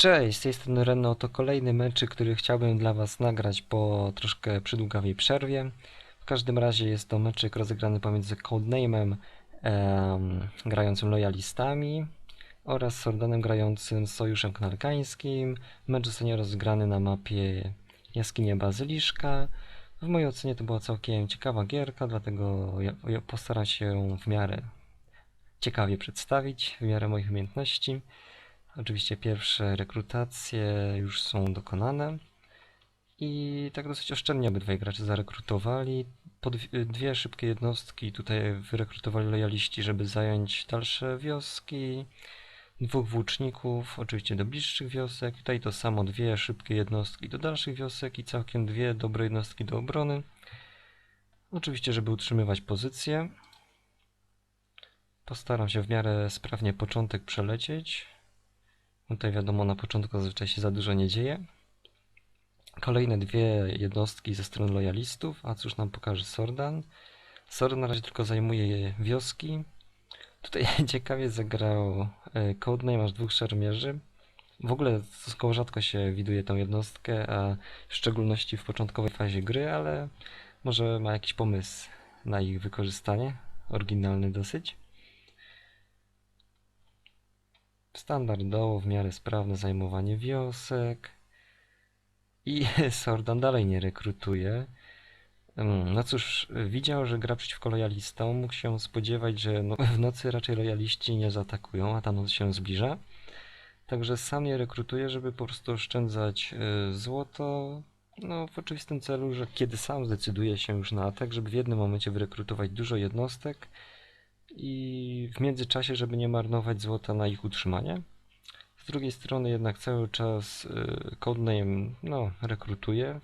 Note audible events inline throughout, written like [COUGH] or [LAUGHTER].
Cześć, z tej strony Reno, to kolejny mecz, który chciałbym dla Was nagrać po troszkę przydługawej przerwie. W każdym razie jest to meczyk rozegrany pomiędzy Codename'em em, grającym lojalistami oraz Sordanem grającym Sojuszem Knarkańskim. Mecz zostanie rozegrany na mapie Jaskinie Bazyliszka. W mojej ocenie to była całkiem ciekawa gierka, dlatego ja, ja postaram się ją w miarę ciekawie przedstawić, w miarę moich umiejętności. Oczywiście pierwsze rekrutacje już są dokonane i tak dosyć oszczędnie obydwaj gracze zarekrutowali. Dwie szybkie jednostki tutaj wyrekrutowali lojaliści, żeby zająć dalsze wioski. Dwóch włóczników, oczywiście do bliższych wiosek. Tutaj to samo dwie szybkie jednostki do dalszych wiosek i całkiem dwie dobre jednostki do obrony. Oczywiście, żeby utrzymywać pozycję. Postaram się w miarę sprawnie początek przelecieć. Tutaj wiadomo, na początku zazwyczaj się za dużo nie dzieje. Kolejne dwie jednostki ze strony lojalistów, a cóż nam pokaże Sordan. Sordan na razie tylko zajmuje wioski. Tutaj [LAUGHS] ciekawie zagrał e, Codename, aż dwóch szermierzy. W ogóle stosunkowo rzadko się widuje tą jednostkę, a w szczególności w początkowej fazie gry, ale może ma jakiś pomysł na ich wykorzystanie. Oryginalny dosyć. Standardowo, w miarę sprawne zajmowanie wiosek. I [LAUGHS] Sordan dalej nie rekrutuje. Mm, No cóż, widział, że gra przeciwko lojalistom. Mógł się spodziewać, że no, w nocy raczej lojaliści nie zaatakują, a ta noc się zbliża. Także sam je rekrutuje, żeby po prostu oszczędzać y, złoto. No, w oczywistym celu, że kiedy sam zdecyduje się już na atak, żeby w jednym momencie wyrekrutować dużo jednostek i w międzyczasie, żeby nie marnować złota na ich utrzymanie. Z drugiej strony jednak cały czas y, Codename no, rekrutuje.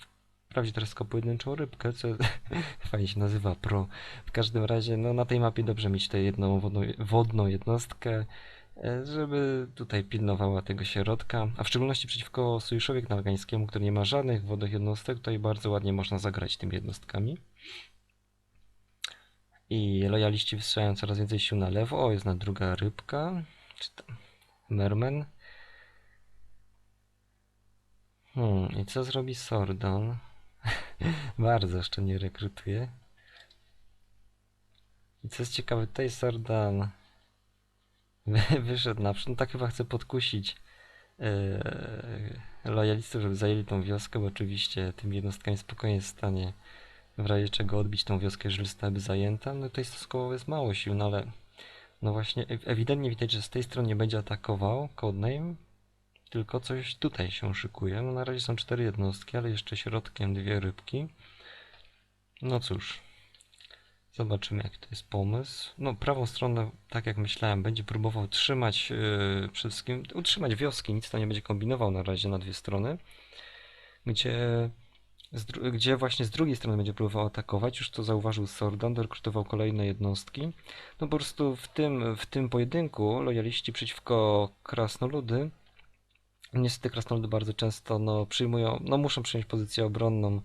Wprawdzie teraz pojedynczą rybkę, co [LAUGHS] fajnie się nazywa pro. W każdym razie no, na tej mapie dobrze mieć tę jedną wodną, wodną jednostkę, e, żeby tutaj pilnowała tego środka, a w szczególności przeciwko Sojuszowi Knargańskiemu, który nie ma żadnych wodnych jednostek, tutaj bardzo ładnie można zagrać tymi jednostkami. I lojaliści wystrzelają coraz więcej sił na lewo. O, jest na druga rybka. Czy tam mermen. Hmm, i co zrobi Sordon? [LAUGHS] Bardzo jeszcze nie rekrutuje. I co jest ciekawe, tutaj Sordan wy- [LAUGHS] wyszedł naprzód. No tak chyba chce podkusić yy, lojalistów, żeby zajęli tą wioskę, bo oczywiście tymi jednostkami spokojnie jest w stanie w razie czego odbić tą wioskę, jeżeli zostałaby zajęta. No tutaj stosunkowo jest mało sił, no ale no właśnie ew- ewidentnie widać, że z tej strony nie będzie atakował Codename, tylko coś tutaj się szykuje. No na razie są cztery jednostki, ale jeszcze środkiem dwie rybki. No cóż, zobaczymy jaki to jest pomysł. No prawą stronę, tak jak myślałem, będzie próbował trzymać yy, przede wszystkim, utrzymać wioski, nic tam nie będzie kombinował na razie na dwie strony, gdzie gdzie właśnie z drugiej strony będzie próbował atakować, już to zauważył Sordan, dorekrutował kolejne jednostki. No po prostu w tym, w tym pojedynku lojaliści przeciwko krasnoludy, niestety krasnoludy bardzo często no, przyjmują, no muszą przyjąć pozycję obronną,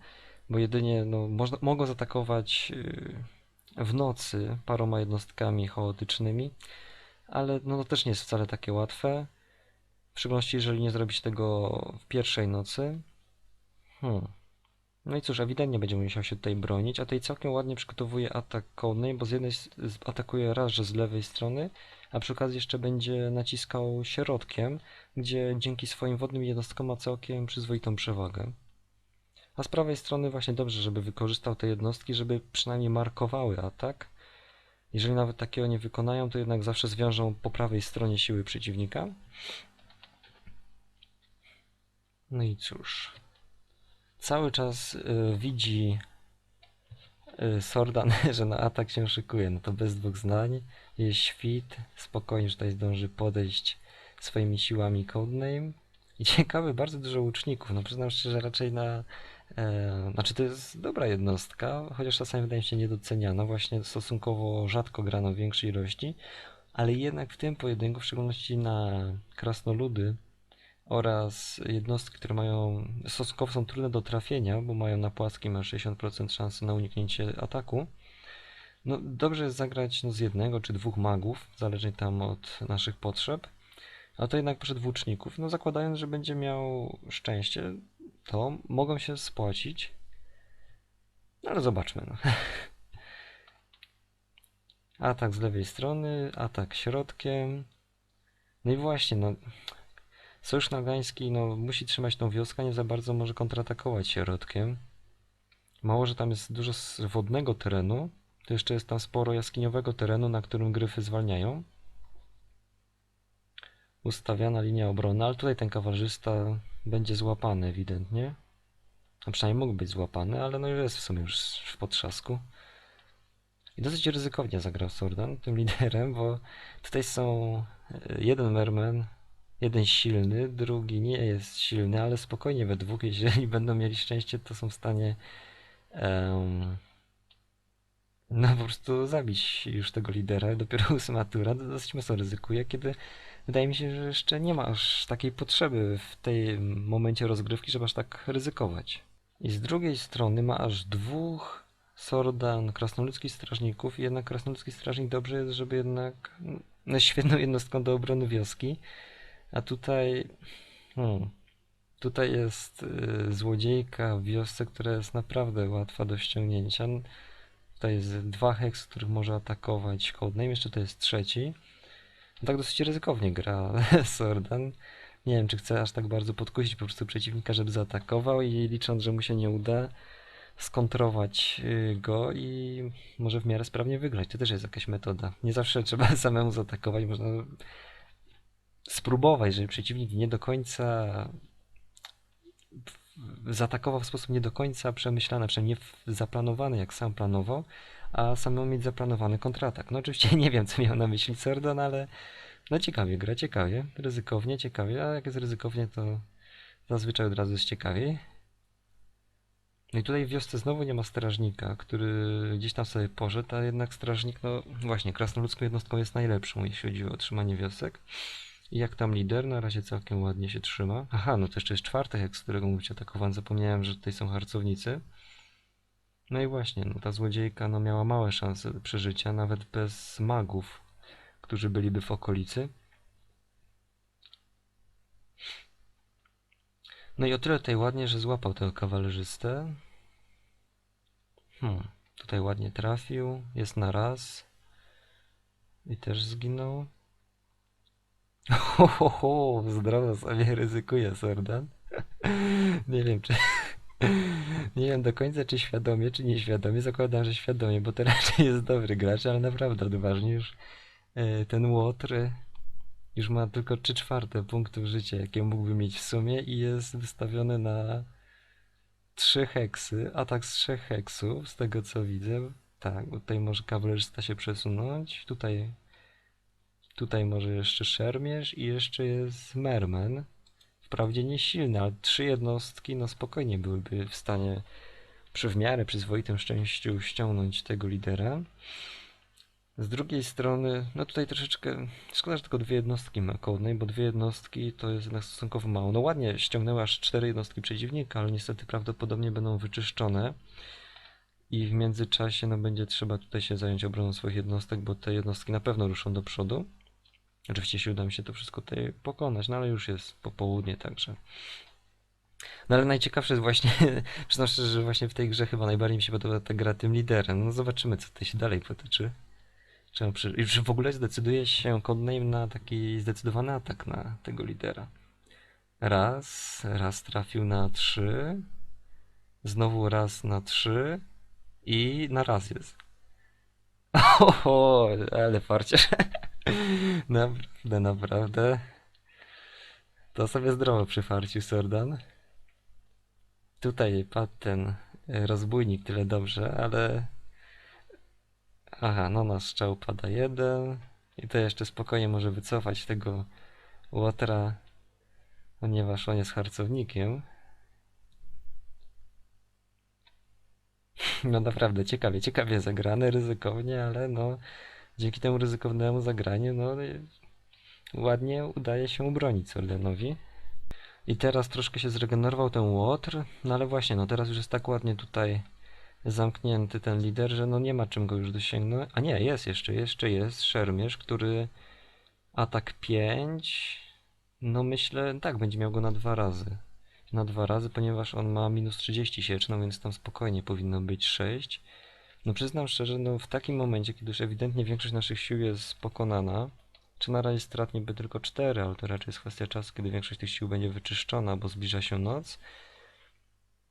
bo jedynie no, można, mogą zaatakować yy, w nocy paroma jednostkami chaotycznymi, ale no, to też nie jest wcale takie łatwe, w szczególności jeżeli nie zrobić tego w pierwszej nocy. Hmm. No i cóż, ewidentnie będzie musiał się tutaj bronić, a tutaj całkiem ładnie przygotowuje atak Codename, bo z jednej atakuje raz, że z lewej strony, a przy okazji jeszcze będzie naciskał środkiem, gdzie dzięki swoim wodnym jednostkom ma całkiem przyzwoitą przewagę. A z prawej strony właśnie dobrze, żeby wykorzystał te jednostki, żeby przynajmniej markowały atak. Jeżeli nawet takiego nie wykonają, to jednak zawsze zwiążą po prawej stronie siły przeciwnika. No i cóż cały czas y, widzi y, Sordan, [LAUGHS] że na atak się szykuje. No to bez dwóch znań. Jest świt, spokojnie że tutaj zdąży podejść swoimi siłami Codename. I [LAUGHS] ciekawe, bardzo dużo łuczników. No przyznam szczerze, raczej na... E, znaczy to jest dobra jednostka, chociaż czasami wydaje mi się niedoceniana. Właśnie stosunkowo rzadko grano w większej ilości. Ale jednak w tym pojedynku, w szczególności na krasnoludy, oraz jednostki, które mają stosunkowo są trudne do trafienia, bo mają na płaskim aż 60% szansy na uniknięcie ataku. No, dobrze jest zagrać no, z jednego czy dwóch magów, zależnie tam od naszych potrzeb. A to jednak poszedł włóczników. No zakładając, że będzie miał szczęście, to mogą się spłacić. No ale zobaczmy. No. [LAUGHS] Atak z lewej strony, atak środkiem. No i właśnie, no. Sojusz Nagański no, musi trzymać tą wioskę, nie za bardzo może kontratakować środkiem. Mało, że tam jest dużo wodnego terenu, to jeszcze jest tam sporo jaskiniowego terenu, na którym gryfy zwalniają. Ustawiana linia obronna, ale tutaj ten kawarzysta będzie złapany ewidentnie. A przynajmniej mógł być złapany, ale no jest w sumie już w potrzasku. I dosyć ryzykownie zagrał Sordan tym liderem, bo tutaj są e, jeden merman, jeden silny, drugi nie jest silny, ale spokojnie we dwóch, jeżeli [LAUGHS] będą mieli szczęście, to są w stanie em, no po prostu zabić już tego lidera. Dopiero [LAUGHS] ósma tura dosyć mocno ryzykuje, kiedy wydaje mi się, że jeszcze nie ma aż takiej potrzeby w tym momencie rozgrywki, żeby aż tak ryzykować. I z drugiej strony ma aż dwóch Sordan krasnoludzkich strażników i jednak krasnoludzki strażnik dobrze jest, żeby jednak no, świetną jednostką do obrony wioski. A tutaj hmm, tutaj jest y, złodziejka w wiosce, która jest naprawdę łatwa do ściągnięcia. Tutaj jest dwa heks, których może atakować Codename, jeszcze to jest trzeci. No tak dosyć ryzykownie gra [LAUGHS] Sordan. Nie wiem, czy chce aż tak bardzo podkusić po prostu przeciwnika, żeby zaatakował i licząc, że mu się nie uda, skontrować y, go i może w miarę sprawnie wygrać. To też jest jakaś metoda. Nie zawsze [LAUGHS] trzeba samemu zaatakować, można spróbować, żeby przeciwnik nie do końca zaatakował w sposób nie do końca przemyślany, przynajmniej nie zaplanowany, jak sam planował, a samemu mieć zaplanowany kontratak. No oczywiście [LAUGHS] nie wiem, co miał na myśli Sordon, ale no ciekawie gra, ciekawie, ryzykownie, ciekawie, a jak jest ryzykownie, to zazwyczaj od razu jest ciekawiej. No i tutaj w wiosce znowu nie ma strażnika, który gdzieś tam sobie poszedł, a jednak strażnik, no właśnie, krasnoludzką jednostką jest najlepszą, jeśli chodzi o trzymanie wiosek. Jak tam lider, na razie całkiem ładnie się trzyma. Aha, no to jeszcze jest czwarty heks, z którego mówić atakowany. Zapomniałem, że tutaj są harcownicy. No i właśnie, no ta złodziejka no, miała małe szanse przeżycia, nawet bez magów, którzy byliby w okolicy. No i o tyle tutaj ładnie, że złapał tego kawalerzystę. Hmm, tutaj ładnie trafił, jest na raz. I też zginął. Ho, ho, ho, zdrowo sobie ryzykuje Sordan. Nie wiem, czy... Nie wiem do końca, czy świadomie, czy nieświadomie. Zakładam, że świadomie, bo to [LAUGHS] raczej jest dobry gracz, ale naprawdę odważnie już e, ten Łotr już ma tylko 3 czwarte punktów życia, jakie mógłby mieć w sumie i jest wystawiony na 3 heksy, atak z 3 heksów, z tego co widzę. Tak, tutaj może kawalerzysta się przesunąć, tutaj Tutaj może jeszcze szermierz i jeszcze jest merman. Wprawdzie nie silny, ale trzy jednostki no spokojnie byłyby w stanie przy w miarę przyzwoitym szczęściu ściągnąć tego lidera. Z drugiej strony, no tutaj troszeczkę, szkoda, że tylko dwie jednostki ma Codename, bo dwie jednostki to jest jednak stosunkowo mało. No ładnie ściągnęły aż cztery jednostki przeciwnika, ale niestety prawdopodobnie będą wyczyszczone. I w międzyczasie no będzie trzeba tutaj się zająć obroną swoich jednostek, bo te jednostki na pewno ruszą do przodu. Oczywiście jeśli uda mi się to wszystko tutaj pokonać, no ale już jest popołudnie, także. No ale najciekawsze jest właśnie, [LAUGHS] przyznam szczerze, że właśnie w tej grze chyba najbardziej mi się podoba ta gra tym liderem. No zobaczymy, co tutaj się dalej potyczy. Czy, przy... Czy w ogóle zdecyduje się Codename na taki zdecydowany atak na tego lidera. Raz, raz trafił na trzy, znowu raz na trzy i na raz jest. [LAUGHS] Oho, ale farciarz. [LAUGHS] [LAUGHS] Naprawdę, naprawdę. To sobie zdrowo przy farciu Sordan. Tutaj padł ten e, rozbójnik tyle dobrze, ale... Aha, no na strzał pada jeden. I to jeszcze spokojnie może wycofać tego Łotra, ponieważ on jest harcownikiem. [LAUGHS] No naprawdę, ciekawie, ciekawie zagrane, ryzykownie, ale no dzięki temu ryzykownemu zagraniu, no ładnie udaje się ubronić Sordanowi. I teraz troszkę się zregenerował ten Łotr, no ale właśnie, no teraz już jest tak ładnie tutaj zamknięty ten lider, że no nie ma czym go już dosięgnąć. A nie, jest jeszcze, jeszcze jest szermierz, który atak 5, No myślę, tak, będzie miał go na dwa razy. Na dwa razy, ponieważ on ma minus 30 sieczną, więc tam spokojnie powinno być 6. No przyznam szczerze, no w takim momencie, kiedy już ewidentnie większość naszych sił jest pokonana, czy na razie strat niby tylko 4, ale to raczej jest kwestia czasu, kiedy większość tych sił będzie wyczyszczona, bo zbliża się noc.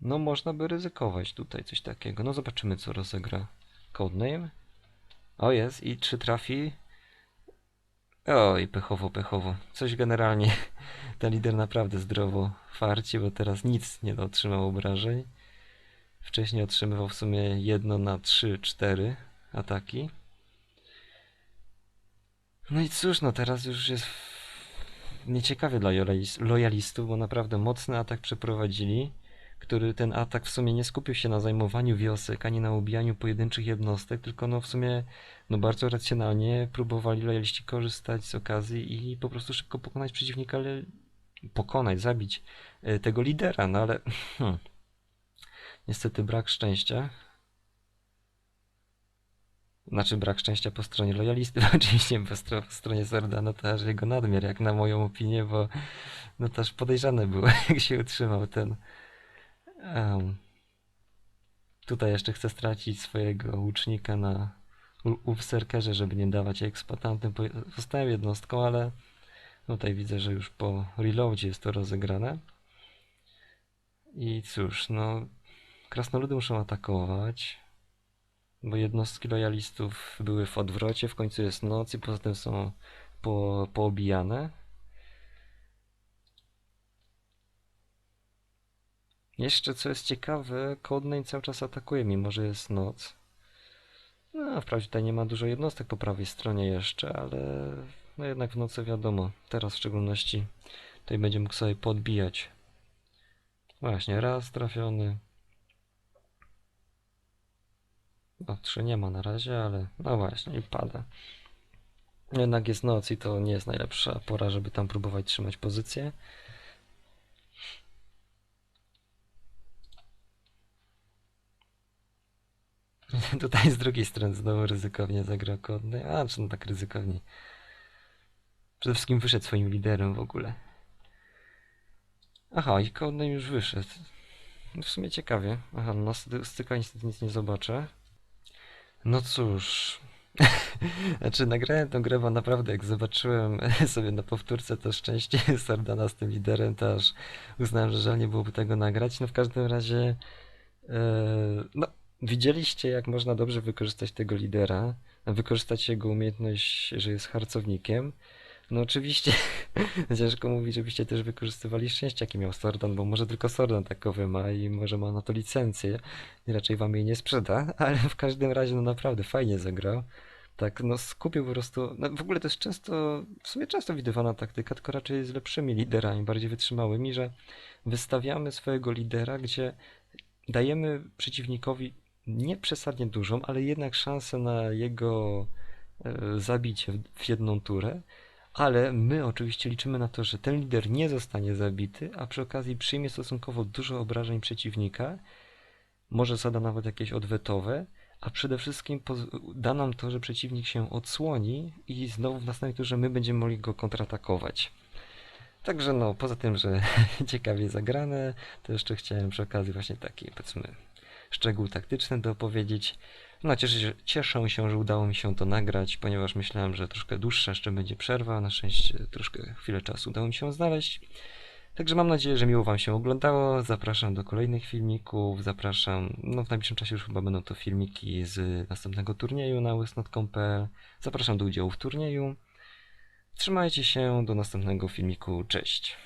No można by ryzykować tutaj coś takiego. No zobaczymy co rozegra Codename. O jest i czy trafi? Oj, pechowo, pechowo. Coś generalnie [LAUGHS] ten lider naprawdę zdrowo farci, bo teraz nic nie otrzymał obrażeń. Wcześniej otrzymywał w sumie jedno na 3-4 ataki. No i cóż, no teraz już jest nieciekawie dla lojalis- lojalistów, bo naprawdę mocny atak przeprowadzili, który ten atak w sumie nie skupił się na zajmowaniu wiosek, ani na ubijaniu pojedynczych jednostek, tylko no w sumie no bardzo racjonalnie próbowali lojaliści korzystać z okazji i po prostu szybko pokonać przeciwnika, ale pokonać, zabić e, tego lidera, no ale [LAUGHS] hmm, niestety brak szczęścia. Znaczy brak szczęścia po stronie lojalistów, [LAUGHS] oczywiście po, po stronie Sordana to aż jego nadmiar, jak na moją opinię, bo no to aż podejrzane było, [LAUGHS] jak się utrzymał ten... em, tutaj jeszcze chcę stracić swojego łucznika na u- Ufserkerze, żeby nie dawać eksploatantem. Po- Zostałem jednostką, ale tutaj widzę, że już po reloadzie jest to rozegrane. I cóż, no krasnoludy muszą atakować, bo jednostki lojalistów były w odwrocie, w końcu jest noc i poza tym są po, poobijane. Jeszcze co jest ciekawe, Codename cały czas atakuje, mimo że jest noc. No, wprawdzie tutaj nie ma dużo jednostek po prawej stronie jeszcze, ale no jednak w nocy wiadomo, teraz w szczególności tutaj będzie mógł sobie podbijać. Właśnie, raz trafiony. No, trzy nie ma na razie, ale no właśnie, i pada. Jednak jest noc i to nie jest najlepsza pora, żeby tam próbować trzymać pozycję. [LAUGHS] Tutaj z drugiej strony znowu ryzykownie zagrał kodny. A, czy no tak ryzykownie. Przede wszystkim wyszedł swoim liderem w ogóle. Aha, i kodny już wyszedł. W sumie ciekawie. Aha, no styka niestety nic nie zobaczę. No cóż. [LAUGHS] Znaczy, nagrałem tę grę, bo naprawdę jak zobaczyłem [LAUGHS] sobie na powtórce to szczęście [LAUGHS] Sardana z tym liderem, to aż uznałem, że żal nie byłoby tego nagrać. No w każdym razie, e, no, widzieliście jak można dobrze wykorzystać tego lidera, wykorzystać jego umiejętność, że jest harcownikiem. No oczywiście [LAUGHS] ciężko mówić, żebyście też wykorzystywali szczęście, jakie miał Sordan, bo może tylko Sordan takowe ma i może ma na to licencję i raczej wam jej nie sprzeda, [LAUGHS] ale w każdym razie no naprawdę fajnie zagrał. Tak, no skupił po prostu, no w ogóle to jest często, w sumie często widywana taktyka, tylko raczej z lepszymi liderami, bardziej wytrzymałymi, że wystawiamy swojego lidera, gdzie dajemy przeciwnikowi nie przesadnie dużą, ale jednak szansę na jego e, zabicie w jedną turę, ale my oczywiście liczymy na to, że ten lider nie zostanie zabity, a przy okazji przyjmie stosunkowo dużo obrażeń przeciwnika, może zada nawet jakieś odwetowe, a przede wszystkim da nam to, że przeciwnik się odsłoni i znowu w następnej turze my będziemy mogli go kontratakować. Także no, poza tym, że [LAUGHS] ciekawie zagrane, to jeszcze chciałem przy okazji właśnie taki, powiedzmy, szczegół taktyczny dopowiedzieć. No, cieszę się, cieszę się, że udało mi się to nagrać, ponieważ myślałem, że troszkę dłuższa jeszcze będzie przerwa. Na szczęście troszkę chwilę czasu udało mi się znaleźć. Także mam nadzieję, że miło Wam się oglądało. Zapraszam do kolejnych filmików. Zapraszam, no w najbliższym czasie już chyba będą to filmiki z następnego turnieju na łysnot.pl. Zapraszam do udziału w turnieju. Trzymajcie się, do następnego filmiku. Cześć.